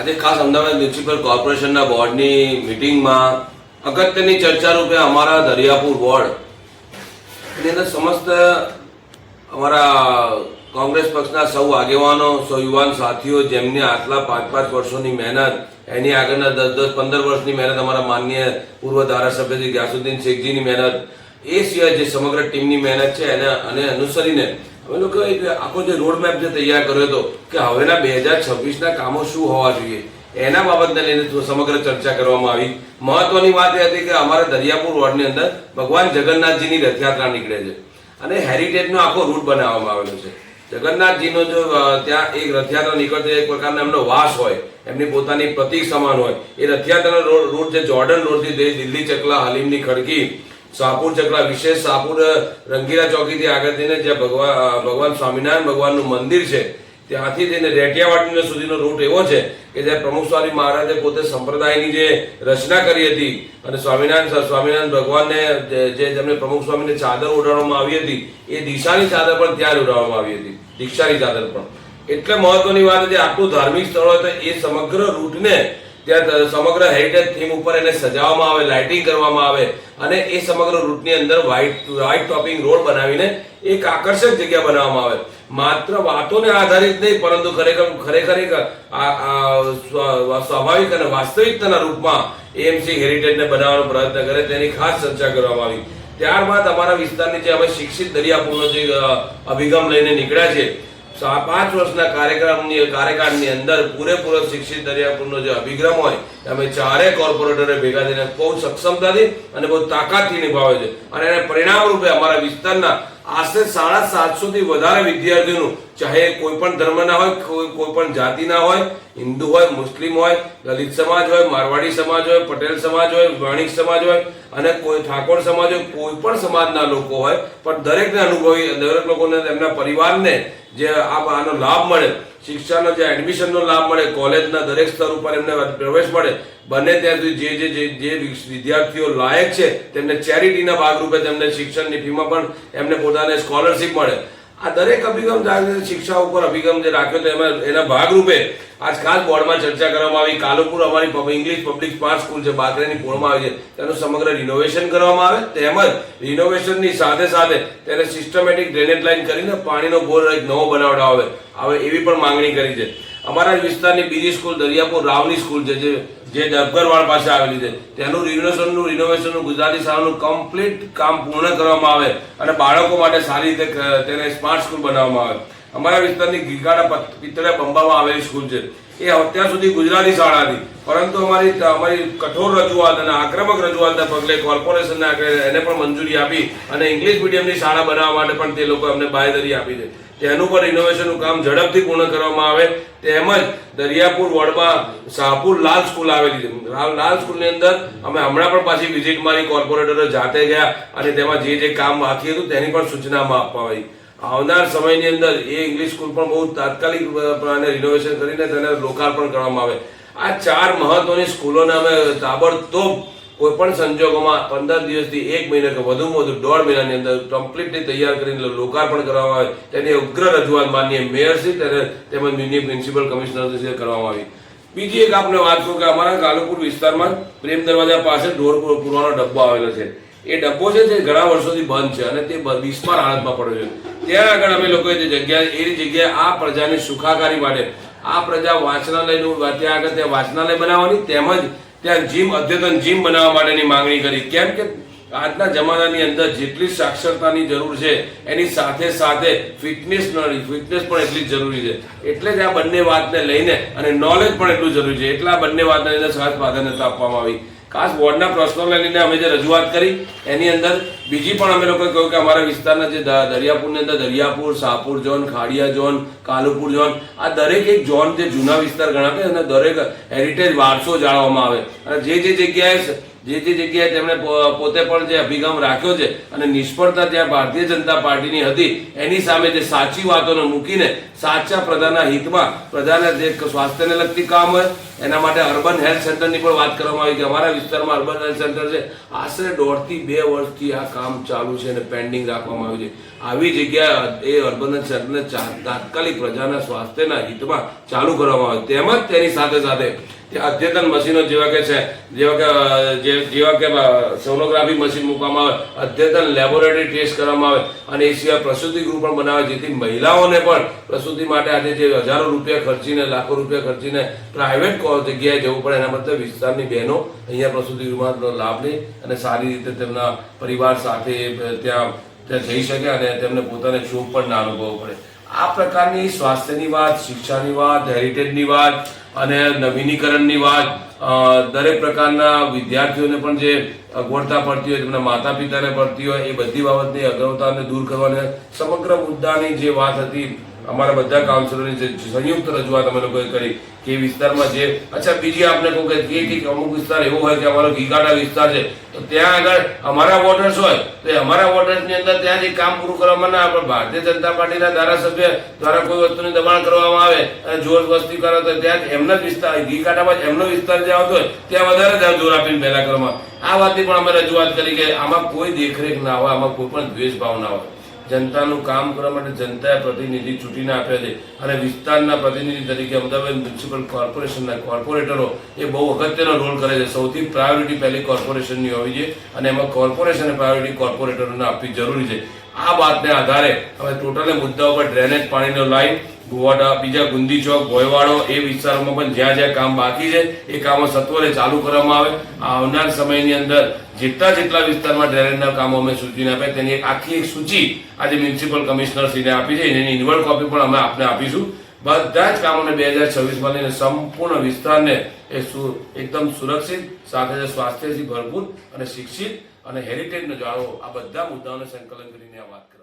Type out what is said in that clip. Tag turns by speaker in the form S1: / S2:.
S1: આજે ખાસ અમદાવાદ મ્યુનિસિપલ કોર્પોરેશનના બોર્ડની મિટિંગમાં અગત્યની ચર્ચા રૂપે અમારા દરિયાપુર વોર્ડ એની અંદર સમસ્ત અમારા કોંગ્રેસ પક્ષના સૌ આગેવાનો, સૌ યુવાન સાથીઓ, જેમની આટલા પાંચ પાંચ વર્ષોની મહેનત, એની આગળના દસ દસ પંદર વર્ષની મહેનત અમારા માનનીય પૂર્વ ધારાસભ્ય શ્રી ગ્યાસુદ્દીન શેખજીની મહેનત, એ સિવાય જે સમગ્ર ટીમની મહેનત છે એને અને અનુસરીને અમે લોકો એક છવ્વીસના કામો શું હોવા જોઈએ, એના બાબતને સમગ્ર ચર્ચા કરવામાં આવી. મહત્વની વાત એ હતી કે અમારા દરિયાપુર રોડની અંદર ભગવાન જગન્નાથજીની રથયાત્રા નીકળે છે અને હેરિટેજનો આખો રૂટ બનાવવામાં આવેલો છે. જગન્નાથજીનો જો ત્યાં એક રથયાત્રા નીકળતો એક પ્રકારનો એમનો વાસ હોય, એમની પોતાની પ્રતિક સમાન હોય, એ રથયાત્રાનો રો- રૂટ જે જોર્ડન રોડથી દિલ્હી ચકલા હલીમની ખડકી શાહપુર ચકલા વિશેષ શાહપુર રંગીલા ચોકીથી આગળ જઈને જે ભગવાન ભગવાન સ્વામિનારાયણ ભગવાનનું મંદિર છે, ત્યાંથી જઈને રેટિયાવાડી સુધીનો રૂટ એવો છે કે જ્યાં પ્રમુખ સ્વામી મહારાજે પોતે સંપ્રદાયની જે રચના કરી હતી અને સ્વામિનારાયણ સ્વામિનારાયણ ભગવાનને જે- જેમને પ્રમુખ સ્વામીને ચાદર ઓઢાડવામાં આવી હતી, એ દિશાની ચાદર પણ ત્યાં જ ઓઢાડવામાં આવી હતી, દીક્ષાની ચાદર પણ. એટલે મહત્વની વાત છે, આટલું ધાર્મિક સ્થળ હોય તો એ સમગ્ર રૂટને ત્યાં સમગ્ર હેરિટેજ થીમ ઉપર એને સજાવવામાં આવે લાઇટિંગ કરવામાં આવે અને એ સમગ્ર રૂટની અંદર વ્હાઇટ વ્હાઇટ ટોપિંગ રોડ બનાવીને એક આકર્ષક જગ્યા બનાવવામાં આવે. માત્ર વાતોને આધારિત નહીં, પરંતુ ખરેખર ખરેખર એક સ્વાભાવિક અને વાસ્તવિકતાના રૂપમાં એએમસી હેરિટેજને બનાવવાનો પ્રયત્ન કરે તેની ખાસ ચર્ચા કરવામાં આવી. ત્યારબાદ અમારા વિસ્તારની જે અમે શિક્ષિત દરિયાપુરનો જે અભિગમ લઈને નીકળ્યા છે પાંચ વર્ષના કાર્યક્રમની કાર્યકાળની અંદર પૂરેપૂરો શિક્ષિત દરિયાપુરનો જે અભિગમ હોય અમે ચારે કોર્પોરેટરે ભેગા થઈને બહુ સક્ષમતાથી અને બહુ તાકાતથી નિભાવે છે. અને એને પરિણામ રૂપે અમારા વિસ્તારના આશરે સાડા સાતસોથી વધારે વિદ્યાર્થીઓનું, ચાહે કોઈ પણ ધર્મના હોય, કોઈ પણ જાતિના હોય, હિન્દુ હોય, મુસ્લિમ હોય દલિત સમાજ હોય, મારવાડી સમાજ હોય, પટેલ સમાજ હોય, વણિક સમાજ હોય, અને કોઈ ઠાકોર સમાજ હોય, કોઈ પણ સમાજના લોકો હોય, પણ દરેકને અનુભવી, દરેક લોકોને તેમના પરિવારને જે આનો લાભ મળે શિક્ષાનો જે એડમિશનનો લાભ મળે, કોલેજના દરેક સ્તર ઉપર એમને પ્રવેશ મળે, બને ત્યાં સુધી જે જે જે વિદ્યાર્થીઓ લાયક છે તેમને ચેરિટીના ભાગરૂપે તેમને શિક્ષણની ફીમાં પણ એમને પોતાને સ્કોલરશીપ મળે. આ દરેક અભિગમ શિક્ષા ઉપર અભિગમ જે રાખ્યો તો એમાં એના ભાગરૂપે આજ ખાસ બોર્ડમાં ચર્ચા કરવામાં આવી. કાલુપુર અમારી ઇંગ્લિશ પબ્લિક સ્માર્ટ સ્કૂલ છે બાકરેની પૂળમાં આવી છે, તેનું સમગ્ર રિનોવેશન કરવામાં આવે. તેમજ રિનોવેશનની સાથે સાથે તેને સિસ્ટમેટિક ડ્રેનેજ લાઇન કરીને પાણીનો બોર એક નવો બનાવડાવે આવે. એવી પણ માંગણી કરી છે. અમારા વિસ્તારની બીજી સ્કૂલ દરિયાપુર રાવની સ્કૂલ છે, જે જે ડબગરવાડ પાસે આવેલી છે. તેનું રિનોવેશનનું રિનોવેશનનું ગુજરાતી શાળાનું કમ્પ્લીટ કામ પૂર્ણ કરવામાં આવે અને બાળકો માટે સારી રીતે તેને સ્માર્ટ સ્કૂલ બનાવવામાં આવે. અમારા વિસ્તારની ગીગાડા પિત્તળે બંબામાં આવેલી સ્કૂલ છે. એ અત્યાર સુધી ગુજરાતી શાળા હતી. પરંતુ અમારી અમારી કઠોર રજૂઆત અને આક્રમક રજૂઆતના પગલે કોર્પોરેશનને એને પણ મંજૂરી આપી અને ઇંગ્લિશ મીડિયમની શાળા બનાવવા માટે પણ તે લોકો અમને બાંયધરી આપી છે. તેનું પણ રિનોવેશનનું કામ ઝડપથી પૂર્ણ કરવામાં આવે. તેમજ દરિયાપુર વોર્ડમાં શાહપુર લાલ સ્કૂલ આવેલી છે. લાલ સ્કૂલની અંદર અમે હમણાં પણ પાછી વિઝિટ મારી કોર્પોરેટરો જાતે ગયા અને તેમાં જે જે કામ બાકી હતું તેની પણ સૂચનામાં આપવા આવી. આવનાર સમયની અંદર એ ઇંગ્લિશ સ્કૂલ પણ બહુ તાત્કાલિક અને રિનોવેશન કરીને તેને લોકાર્પણ કરવામાં આવે. આ ચાર મહત્વની સ્કૂલોને અમે તાબડતોબ કોઈ પણ સંજોગોમાં પંદર દિવસથી એક મહિના કે વધુ વધુ દોઢ મહિનાની અંદર કમ્પ્લીટલી તૈયાર કરીને લોકાર્પણ કરવામાં આવે. તેની ઉગ્ર રજૂઆત માનીએ મેયરશ્રી તેને તેમજ મ્યુનિસિપલ કમિશનરશ્રીએ કરવામાં આવી. બીજી એક આપણે વાત કરું કે અમારા કાલુપુર વિસ્તારમાં પ્રેમ દરવાજા પાસે ઢોર પૂર- પૂરવાનો ડબ્બો આવેલો છે. એ ડબ્બો છે તે ઘણા વર્ષોથી બંધ છે અને તે બિસ્માર હાલતમાં પડ્યો છે. ત્યાં આગળ અમે લોકોએ જે જગ્યા એ જગ્યાએ આ પ્રજાની સુખાકારી માટે આ પ્રજા વાંચનાલયનું ત્યાં આગળ ત્યાં વાંચનાલય બનાવવાની તેમજ ત્યાં જીમ અદ્યતન જીમ બનાવવા માટેની માંગણી કરી. કેમ કે આજના જમાનાની અંદર જેટલી સાક્ષરતાની જરૂર છે, એની સાથે સાથે ફિટનેસ ફિટનેસ પણ એટલી જ જરૂરી છે. એટલે જ આ બંને વાતને લઈને અને નોલેજ પણ એટલું જરૂરી છે. એટલા બંને વાતને અંદર ખાસ પ્રાધાન્યતા આપવામાં આવી. ખાસ બોર્ડના પ્રશ્નો લઈને અમે જે રજૂઆત કરી, એની અંદર બીજી પણ અમે લોકોએ કહ્યું કે અમારા વિસ્તારના જે દરિયાપુરની અંદર Dariyapur Shahpur zone, Khadia zone, Kalupur zone, આ દરેક એક ઝોન જે જૂના વિસ્તાર ગણાતા અને દરેક હેરિટેજ વારસો જાળવવામાં આવે. અને જે જે જગ્યાએ જે તે જગ્યાએ તેમણે પોતે પણ જે અભિગમ રાખ્યો છે અને નિષ્ફળતા ત્યાં ભારતીય જનતા પાર્ટીની હતી, એની સામે જે સાચી વાતોને મૂકીને સાચા પ્રજાના હિતમાં પ્રજાના જે સ્વાસ્થ્યને લગતી કામ હોય, એના માટે અર્બન હેલ્થ સેન્ટરની પણ વાત કરવામાં આવી કે અમારા વિસ્તારમાં અર્બન હેલ્થ સેન્ટર છે. આશરે દોઢથી બે વર્ષથી આ કામ ચાલુ છે અને પેન્ડિંગ રાખવામાં આવ્યું છે. આવી જગ્યા એ અર્બન હેલ્થ સેન્ટરને તાત્કાલિક પ્રજાના સ્વાસ્થ્યના હિતમાં ચાલુ કરવામાં આવે તેમજ તેની સાથે સાથે અદ્યતન મશીનો જેવા કે છે, જેવા કે જેવા કે સોનોગ્રાફી મશીન મૂકવામાં આવે, અદ્યતન લેબોરેટરી ટેસ્ટ કરવામાં આવે, અને એ સિવાય પ્રસૂતિ ગૃહ પણ બનાવે, જેથી મહિલાઓને પણ પ્રસૂતિ માટે આજે જે હજારો રૂપિયા ખર્ચીને, લાખો રૂપિયા ખર્ચીને પ્રાઇવેટ જગ્યાએ જવું પડે, એના બદલે વિસ્તારની બહેનો અહીંયા પ્રસૂતિ ગૃહમાં લાભ લે અને સારી રીતે તેમના પરિવાર સાથે ત્યાં ત્યાં જઈ શકે અને તેમને પોતાને શોક પણ ના અનુભવવો પડે. આ પ્રકારની સ્વાસ્થ્યની વાત, શિક્ષાની વાત, હેરિટેજની વાત અને નવીનીકરણની વાત દરેક પ્રકારના વિદ્યાર્થીઓને પણ જે અગવડતા પડતી હોય, તેમના માતા પિતાને પડતી હોય, એ બધી બાબતની અગ્રવતાને દૂર કરવાની સમગ્ર મુદ્દાની જે વાત હતી અમારા બધા કાઉન્સિલરની જે સંયુક્ત રજૂઆત અમે લોકોએ કરી કે વિસ્તારમાં જે અચ્છા, બીજી આપને કહું કે અમુક વિસ્તાર એવો હોય કે અમારો ગીગાડા વિસ્તાર છે, તો ત્યાં આગળ અમારા વોટર્સ હોય, તો એ અમારા વોટર્સની અંદર ત્યાંથી કામ પૂરું કરવામાં ના આપણે પણ ભારતીય જનતા પાર્ટીના ધારાસભ્ય દ્વારા કોઈ વસ્તુની દબાણ કરવામાં આવે, અને જોર વસ્તી કરો, તો ત્યાં એમના જ વિસ્તાર ગીગાડામાં જ એમનો વિસ્તાર જે આવતો હોય, ત્યાં વધારે ત્યાં જોર આપીને પહેલા કરવામાં આ વાતની પણ અમે રજૂઆત કરી કે આમાં કોઈ દેખરેખ ના હોય, આમાં કોઈ પણ દ્વેષ ભાવ ના હોય. જનતાનું કામ કરવા માટે જનતાએ પ્રતિનિધિ ચૂંટીને આપ્યા છે. અને વિસ્તારના પ્રતિનિધિ તરીકે અમદાવાદ મ્યુનિસિપલ કોર્પોરેશનના કોર્પોરેટરો એ બહુ અગત્યનો રોલ કરે છે. સૌથી પ્રાયોરિટી પહેલી કોર્પોરેશનની હોવી જોઈએ અને એમાં કોર્પોરેશને પ્રાયોરિટી કોર્પોરેટરોને આપવી જરૂરી છે. આ વાતને આધારે હવે ટોટલ મુદ્દાઓ પર ડ્રેનેજ પાણીનો લાઈન, ગોવાડા, બીજા ગુંદી ચોક ભોયવાડો એ વિસ્તારોમાં પણ જ્યાં જ્યાં કામ બાકી છે, એ કામો સત્વરે ચાલુ કરવામાં આવે. આવનાર સમયની અંદર જેટલા જેટલા વિસ્તારમાં ડ્રેનેજના કામો અમે સૂચીને આપ્યા તેની એક આખી એક સૂચિ આજે મ્યુનિસિપલ કમિશનરશ્રીને આપી છે. એની ઇન્વર્ડ કોપી પણ અમે આપને આપીશું. બધા જ કામોને બે હજાર છવ્વીસમાં લઈને સંપૂર્ણ વિસ્તારને એ એકદમ સુરક્ષિત, સાથે સ્વાસ્થ્યથી ભરપૂર અને શિક્ષિત અને હેરિટેજનો જાળવો આ બધા મુદ્દાઓને સંકલન કરીને આ વાત આવી.